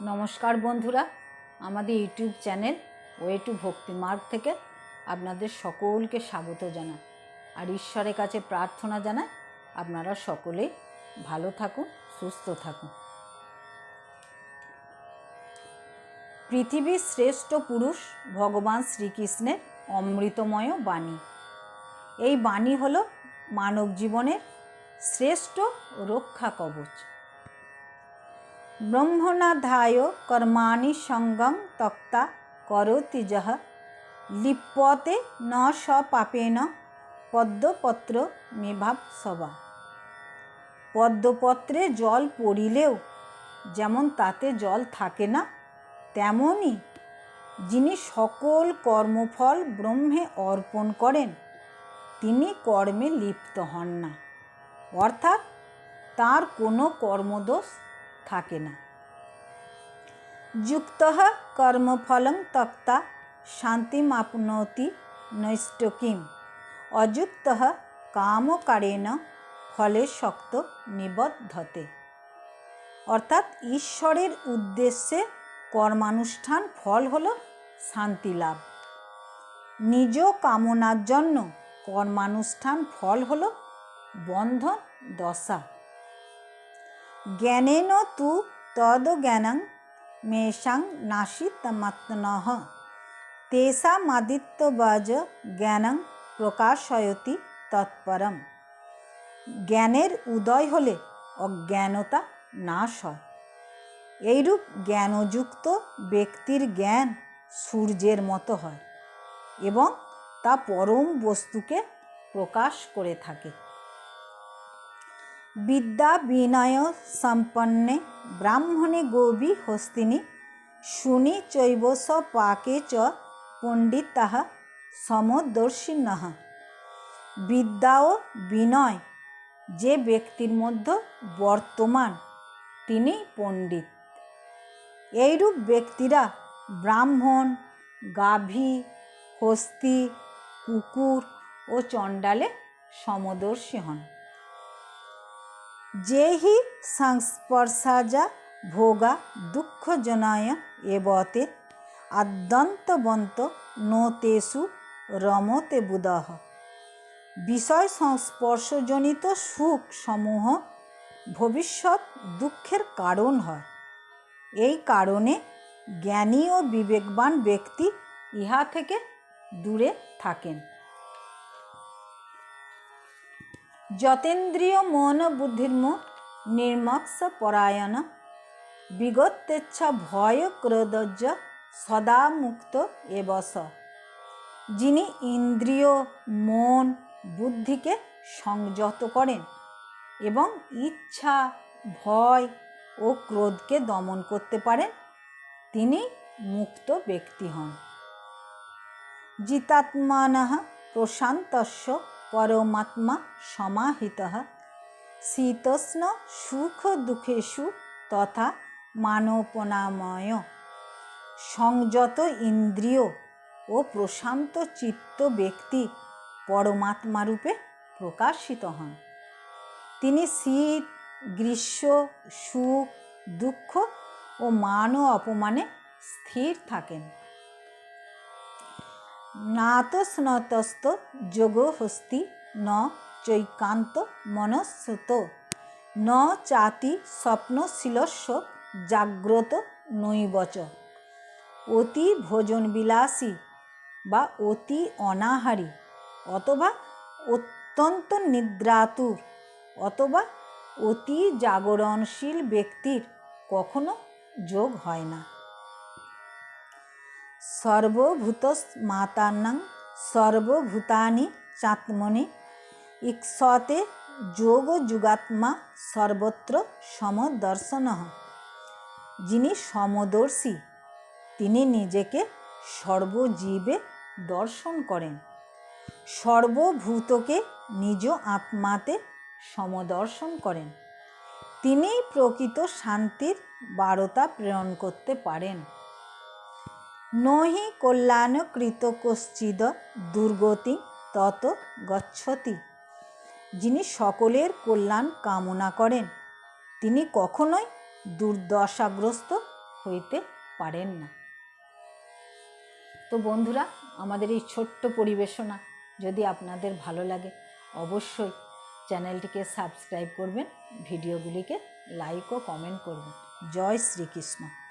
নমস্কার বন্ধুরা, আমাদের ইউটিউব চ্যানেল ওয়ে টু ভক্তি মার্গ থেকে আপনাদের সকলকে স্বাগত জানাই। আর ঈশ্বরের কাছে প্রার্থনা জানাই, আপনারা সকলেই ভালো থাকুন, সুস্থ থাকুন। পৃথিবীর শ্রেষ্ঠ পুরুষ ভগবান শ্রীকৃষ্ণের অমৃতময় বাণী। এই বাণী হল মানব জীবনের শ্রেষ্ঠ রক্ষা কবচ। ব্রহ্মণাধায় কর্মাণি সঙ্গং তক্তা করতি যহ লিপ্যতে ন স পাপেন পদ্মপত্র মেভাব সবা পদ্মপত্রে জল পড়িলেও যেমন তাতে জল থাকে না তেমনই যিনি সকল কর্মফল ব্রহ্মে অর্পণ করেন তিনি কর্মে লিপ্ত হন না অর্থাৎ তার কোনো কর্মদোষ থাকে না। যুক্ত কর্মফলং তক্তা শান্তিমাপনোতি নৈষ্টকিম অযুক্ত কামকারেণ ফলে শক্ত নিবদ্ধতে। অর্থাৎ ঈশ্বরের উদ্দেশ্যে কর্মানুষ্ঠান ফল হল শান্তি লাভ। নিজ কামনার জন্য কর্মানুষ্ঠান ফল হল বন্ধন, দশা। জ্ঞানেন তু তদ জ্ঞানং মেষাং নাশিতমাত্মনঃ তেষামাদিত্যবাজ জ্ঞানং প্রকাশয়তি তৎপরম জ্ঞানের উদয় হলে অজ্ঞানতা নাশ হয় এইরূপ জ্ঞানযুক্ত ব্যক্তির জ্ঞান সূর্যের মতো হয় এবং তা পরম বস্তুকে প্রকাশ করে থাকে বিদ্যা বিনয় সম্পন্নে ব্রাহ্মণে গোবি হস্তিনী শুনি চৈব স পাকে চ পণ্ডিতা সমদর্শিন। বিদ্যা ও বিনয় যে ব্যক্তির মধ্যে বর্তমান, তিনি পণ্ডিত। এইরূপ ব্যক্তিরা ব্রাহ্মণ, গাভী, হস্তি, কুকুর ও চণ্ডালে সমদর্শী হন। যেহি সংস্পর্শাজা ভোগা দুঃখজনায় এবতে আদ্যন্তবন্ত নোতেষু রমতে বুধহ বিষয় সংস্পর্শজনিত সুখ সমূহ ভবিষ্যৎ দুঃখের কারণ হয়। এই কারণে জ্ঞানী ও বিবেকবান ব্যক্তি ইহা থেকে দূরে থাকেন। যতেন্দ্রিয় মন বুদ্ধির্ম নির্মক্ষ পরায়ণ। বিগতেচ্ছা ভয় ক্রোধজ্জ, সদা মুক্ত এবস যিনি ইন্দ্রিয়, মন, বুদ্ধিকে সংযত করেন এবং ইচ্ছা, ভয় ও ক্রোধকে দমন করতে পারেন, তিনি মুক্ত ব্যক্তি হন। জিতাত্মান প্রশান্তস্য পরমাত্মা সমাহিত। শীতোষ্ণ সুখ দুঃখেষু তথা মানপনাময় সংযত ইন্দ্রিয় ও প্রশান্ত চিত্ত ব্যক্তি পরমাত্মারূপে প্রকাশিত হন। তিনি শীত, গ্রীষ্ম, সুখ, দুঃখ ও মান ও অপমানে স্থির থাকেন। নাতস্নতস্ত যোগ হস্তি ন চৈকান্ত মনস্সুত ন চাতি স্বপ্নশীলস্য জাগ্রত নৈবচ। অতি ভোজনবিলাসী বা অতি অনাহারী অথবা অত্যন্ত নিদ্রাতুর অথবা অতি জাগরণশীল ব্যক্তির কখনো যোগ হয় না। সর্বভূত মাতান্নাং সর্বভূতানি চাত্মনি ইক্ষতে যোগ যুগাত্মা সর্বত্র সমদর্শন। যিনি সমদর্শী, তিনি নিজেকে সর্বজীবে দর্শন করেন। সর্বভূতকে নিজ আত্মাতে সমদর্শন করেন। তিনি প্রকৃত শান্তির বারতা প্রেরণ করতে পারেন। নহি কল্যাণকৃত কশ্চিদ দুর্গতি তত গচ্ছতি। যিনি সকলের কল্যাণ কামনা করেন, তিনি কখনোই দুর্দশাগ্রস্ত হইতে পারেন না। তো বন্ধুরা, আমাদের এই ছোট্ট পরিবেশনা যদি আপনাদের ভালো লাগে, অবশ্যই চ্যানেলটিকে সাবস্ক্রাইব করবেন, ভিডিওগুলিকে লাইক ও কমেন্ট করবেন। জয় শ্রীকৃষ্ণ।